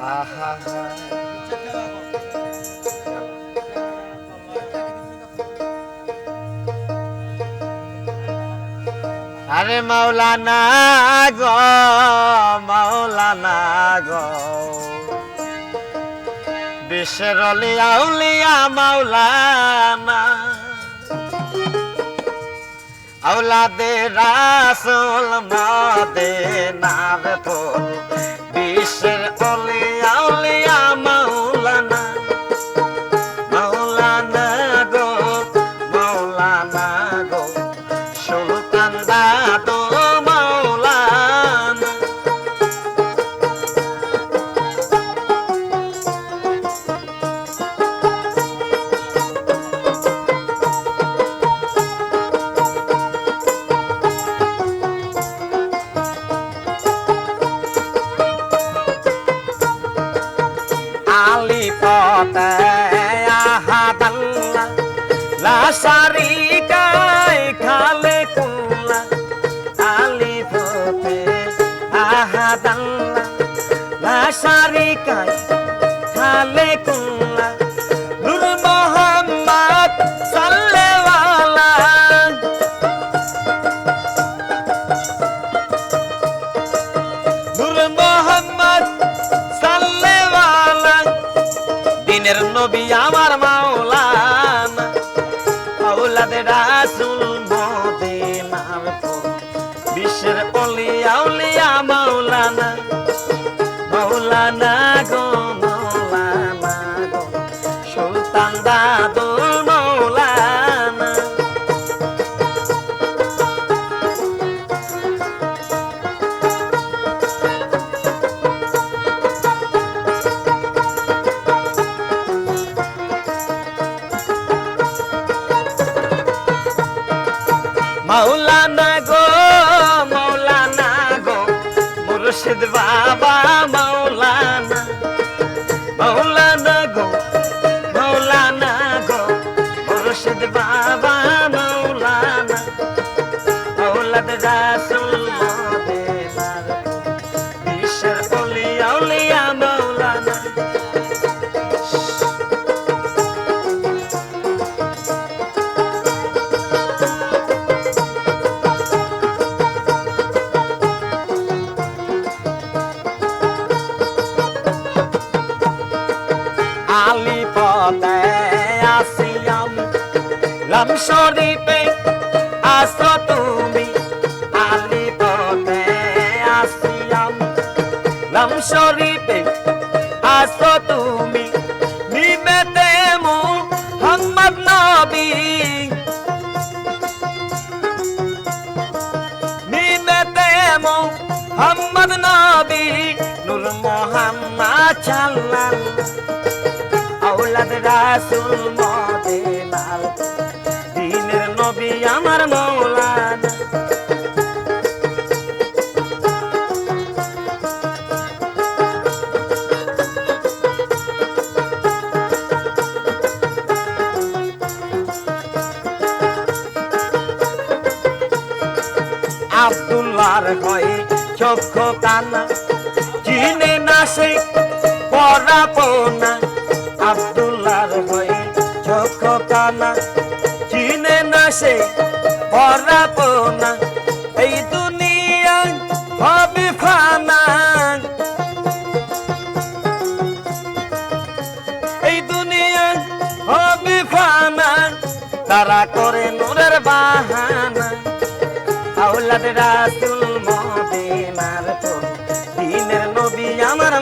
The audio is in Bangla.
আহা। আরে মাওলানা গো মাওলানা গো। বিশ্বের অলিয়া উলিয়া মাওলানা। আওলাদে রাসুল মাদে নাম ফুল আলি পতে আহাদাল্লা লা শারিকাই খালে কুল্লা আলি পতে আহাদাল্লা লা শারিকাই দিনের নবী আমার মাওলানা। বিশ্বের উলিয়া মাওলানা। মাওলানা গো মাওলানা গো মাওলানা গো মুর্শিদ বাবা লাম শরীফে আসো তুমি আলি পদে আসিয়াম। লাম শরীফে আসো তুমি নিমেতে মুহাম্মদ নবী। নিমেতে মুহাম্মদ নবী, নূর মোহাম্মদ সাল্লাল্লাহু আউলাদ রাসুল দিনের নবী আমার মৌলানা। আব্দুল্লাহর হয়ে চক্ষু কানা চিনে না সে পরাপনা। আব্দুল্লাহর পরাপনা এই দুনিয়া হবে ফানা। এই দুনিয়া হবে ফানা, তারা করে নূরের বাহানা। আউলাদ রাসুল মদিনার তো দিনের নবী আমার